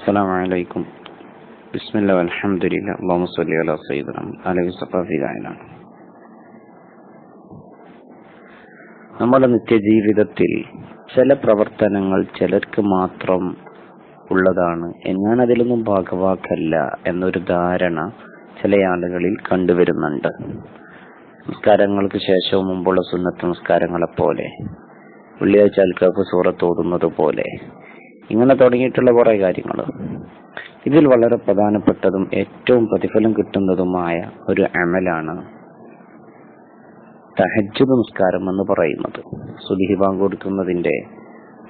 السلام عليكم بسم الله والحمد لله اللهم صل على سيدنا നമ്മുടെ നിത്യജീവിതത്തിൽ ചില പ്രവർത്തനങ്ങൾ ചിലർക്ക് മാത്രം ഉള്ളതാണ്. ഞാൻ അതിലൊന്നും ഭാഗവാക്കല്ല എന്നൊരു ധാരണ ചില ആളുകളിൽ കണ്ടുവരുന്നുണ്ട്. നിസ്കാരങ്ങൾക്ക് ശേഷവും മുമ്പുള്ള സുന്നത്ത് നിസ്കാരങ്ങളെപ്പോലെ. വെള്ളിയാഴ്ച ആൾക്കാർക്ക് സൂറത്ത് ഓതുന്നത് പോലെ ഇങ്ങനെ തുടങ്ങിയിട്ടുള്ള കുറെ കാര്യങ്ങൾ ഇതിൽ വളരെ പ്രധാനപ്പെട്ടതും ഏറ്റവും പ്രതിഫലം കിട്ടുന്നതുമായ ഒരു അമലാണ് തഹജ്ജുദ് നിസ്കാരം എന്ന് പറയുന്നത്. സുലിഹി ബാങ്ക്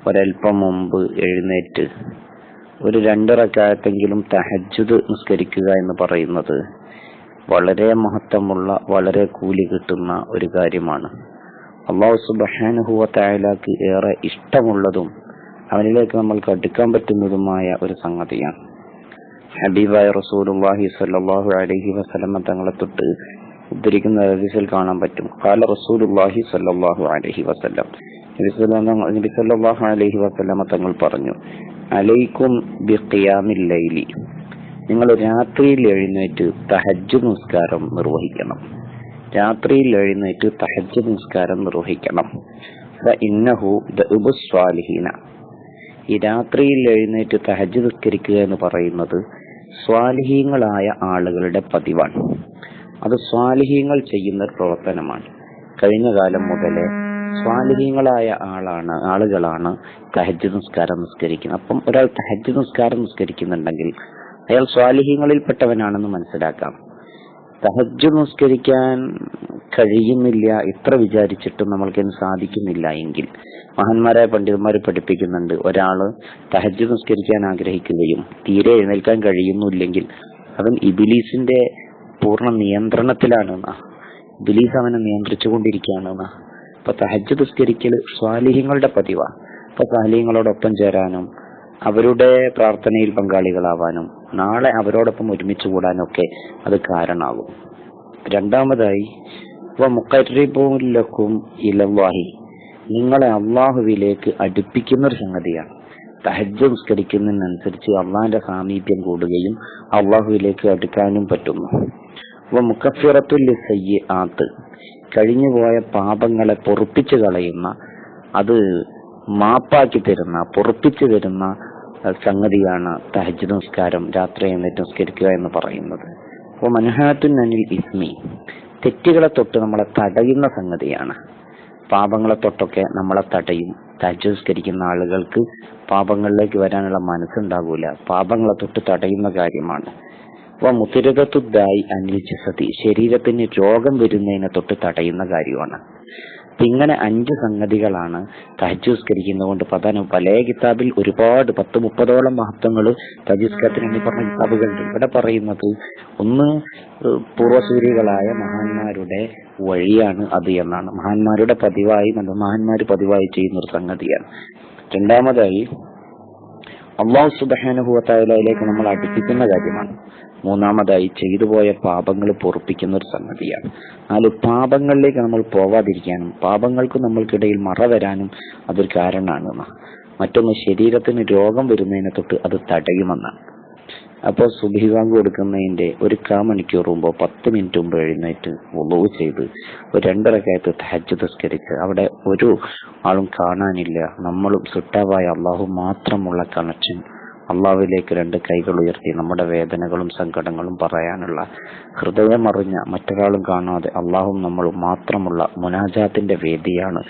ഒരൽപ്പം മുമ്പ് എഴുന്നേറ്റ് ഒരു രണ്ടിറക്കായത്തെങ്കിലും തഹജ്ജുദ് നിസ്കരിക്കുക എന്ന് പറയുന്നത് വളരെ മഹത്വമുള്ള വളരെ കൂലി കിട്ടുന്ന ഒരു കാര്യമാണ്. അള്ളാഹു സുബാനുഹുവ തായാലാക്ക് ഏറെ ഇഷ്ടമുള്ളതും അവനിലേക്ക് നമ്മൾക്ക് അടുക്കാൻ പറ്റുന്നതുമായ ഒരു സംഗതിയാണ്. ഹബീബായ റസൂലുള്ളാഹി സ്വല്ലല്ലാഹു അലഹി വസ്ലമ തങ്ങളെ തൊട്ട് ഉദ്ധരിക്കുന്ന ഹദീസിൽ കാണാൻ പറ്റും. കാല റസൂലുള്ളാഹി സ്വല്ലല്ലാഹു അലൈഹി വസല്ലം. അലൈഹി തങ്ങൾ പറഞ്ഞു അലൈക്കും ബിഖിയാമിൽ ലൈലി. നിങ്ങൾ രാത്രിയിൽ എഴുന്നേറ്റ് തഹജ് നിസ്കാരം നിർവഹിക്കണം. രാത്രിയിൽ എഴുന്നേറ്റ് തഹജ് നിസ്കാരം നിർവഹിക്കണം. ഇന്നഹു സ്വാലിഹീന ഈ രാത്രിയിൽ എഴുന്നേറ്റ് തഹജ് നിസ്കരിക്കുക എന്ന് പറയുന്നത് സ്വാലിഹീങ്ങളായ ആളുകളുടെ പതിവാണ്. അത് സ്വാലിഹീങ്ങൾ ചെയ്യുന്ന പ്രവർത്തനമാണ്. കഴിഞ്ഞ കാലം മുതലേ സ്വാലിഹീങ്ങളായ ആളാണ് ആളുകളാണ് തഹജ് നിസ്കാരം നിസ്കരിക്കുന്നത്. അപ്പം ഒരാൾ തഹജ് നിസ്കാരം നിസ്കരിക്കുന്നുണ്ടെങ്കിൽ അയാൾ സ്വാലിഹീങ്ങളിൽപ്പെട്ടവനാണെന്ന് മനസ്സിലാക്കാം. തഹജ് നിസ്കരിക്കാൻ കഴിയുന്നില്ല ഇത്ര വിചാരിച്ചിട്ടും നമ്മൾക്ക് സാധിക്കുന്നില്ല എങ്കിൽ. മഹാന്മാരായ പണ്ഡിതന്മാർ പഠിപ്പിക്കുന്നുണ്ട് ഒരാൾ തഹജ് നിസ്കരിക്കാൻ ആഗ്രഹിക്കുകയും തീരെ എഴുന്നേൽക്കാൻ കഴിയുന്നില്ലെങ്കിൽ അവൻ ഇബിലീസിന്റെ പൂർണ നിയന്ത്രണത്തിലാണ് ഇബിലീസ് അവനെ നിയന്ത്രിച്ചുകൊണ്ടിരിക്കുകയാണ് അപ്പൊ തഹജ് നിസ്കരിക്കൽ സ്വാലിഹ്യങ്ങളുടെ പതിവാണ് അപ്പൊ സ്വാലിഹ്യങ്ങളോടൊപ്പം ചേരാനും അവരുടെ പ്രാർത്ഥനയിൽ പങ്കാളികളാവാനും നാളെ അവരോടൊപ്പം ഒരുമിച്ച് കൂടാനൊക്കെ അത് കാരണമാകും. രണ്ടാമതായി ഇലവാഹി നിങ്ങളെ അള്ളാഹുവിലേക്ക് അടുപ്പിക്കുന്ന ഒരു സംഗതിയാണ്. തഹജ് നിസ്കരിക്കുന്നതിനനുസരിച്ച് അള്ളാഹിന്റെ സാമീപ്യം കൂടുകയും അള്ളാഹുവിലേക്ക് അടുക്കാനും പറ്റുന്നു. അപ്പൊ മുക്കഫിറത്തുല്യ സയ്യ ആത്ത് കഴിഞ്ഞുപോയ പാപങ്ങളെ പൊറുപ്പിച്ചു കളയുന്ന അത് മാപ്പാക്കി തരുന്ന പൊറുപ്പിച്ചു തരുന്ന സംഗതിയാണ് തഹജ് നമസ്കാരം രാത്രി എന്നിട്ട് നമസ്കരിക്കുക എന്ന് പറയുന്നത്. അപ്പോൾ മനഹാത്തുൻ അനിൽ ഇസ്മി. തെറ്റുകളെ തൊട്ട് നമ്മളെ തടയുന്ന സംഗതിയാണ്. പാപങ്ങളെ തൊട്ടൊക്കെ നമ്മളെ തടയും തജസ്കരിക്കുന്ന ആളുകൾക്ക് പാപങ്ങളിലേക്ക് വരാനുള്ള മനസ്സുണ്ടാകൂല പാപങ്ങളെ തൊട്ട് തടയുന്ന കാര്യമാണ്. അപ്പൊ മുത്തിരകത്തുദ്ദായി അനിൽ ജസതി ശരീരത്തിന് രോഗം വരുന്നതിനെ തൊട്ട് തടയുന്ന കാര്യമാണ്. ഇങ്ങനെ അഞ്ച് സംഗതികളാണ് തഹജുസ്കരിക്കുന്നത് കൊണ്ട് പ്രധാനം പല കിതാബിൽ ഒരുപാട് പത്ത് മുപ്പതോളം മഹത്വങ്ങൾ തജുസ്കത്തിന് വേണ്ടി പറഞ്ഞ കിതാബുകളുണ്ട്. ഇവിടെ പറയുന്നത് ഒന്ന് പൂർവസൂരികളായ മഹാന്മാരുടെ വഴിയാണ് അത് എന്നാണ്. മഹാന്മാരുടെ പതിവായി മഹാന്മാർ പതിവായി ചെയ്യുന്ന ഒരു സംഗതിയാണ്. രണ്ടാമതായി അള്ളാഹു സുബാനുഭവത്തായാലേക്ക് നമ്മൾ അടുപ്പിക്കുന്ന കാര്യമാണ്. മൂന്നാമതായി ചെയ്തു പോയ പാപങ്ങൾ പൊറപ്പിക്കുന്ന ഒരു സംഗതിയാണ്. നാല് പാപങ്ങളിലേക്ക് നമ്മൾ പോവാതിരിക്കാനും പാപങ്ങൾക്ക് നമ്മൾക്കിടയിൽ മറ വരാനും അതൊരു കാരണമാണ്. മറ്റൊന്ന് ശരീരത്തിന് രോഗം വരുന്നതിനെ തൊട്ട് അത് തടയുമെന്നാണ്. അപ്പോൾ സുബിവാങ്ക് കൊടുക്കുന്നതിന്റെ ഒരു കാ മണിക്കൂർ മുമ്പോ പത്ത് മിനിറ്റ് മുമ്പ് എഴുന്നേറ്റ് ഒളവ് ചെയ്ത് ഒരു രണ്ടരക്കായത്ത് തഹജ് തസ്കരിച്ച് അവിടെ ഒരു ആളും കാണാനില്ല. നമ്മളും സുട്ടാവായ അള്ളാഹു മാത്രമുള്ള കണക്ഷൻ അള്ളാഹുവിലേക്ക് രണ്ട് കൈകൾ ഉയർത്തി നമ്മുടെ വേദനകളും സങ്കടങ്ങളും പറയാനുള്ള ഹൃദയമറിഞ്ഞ മറ്റൊരാളും കാണാതെ അള്ളാഹും നമ്മളും മാത്രമുള്ള മുനാജാത്തിന്റെ വേദിയാണ്.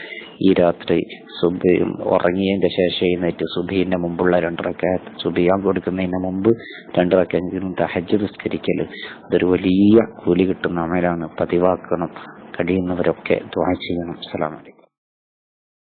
ഈ രാത്രി സുബിയും ഉറങ്ങിയതിന്റെ ശേഷം എഴുന്നേറ്റ് സുബീന്റെ മുമ്പുള്ള രണ്ടരക്ക സുബിയാൻ കൊടുക്കുന്നതിന് മുമ്പ് രണ്ടരക്കെങ്കിലും തഹജ് നിസ്കരിക്കൽ അതൊരു വലിയ കൂലി കിട്ടുന്ന അമലാണ്. പതിവാക്കണം കഴിയുന്നവരൊക്കെ ദ്വാ ചെയ്യണം. അസ്സലാമലൈക്കും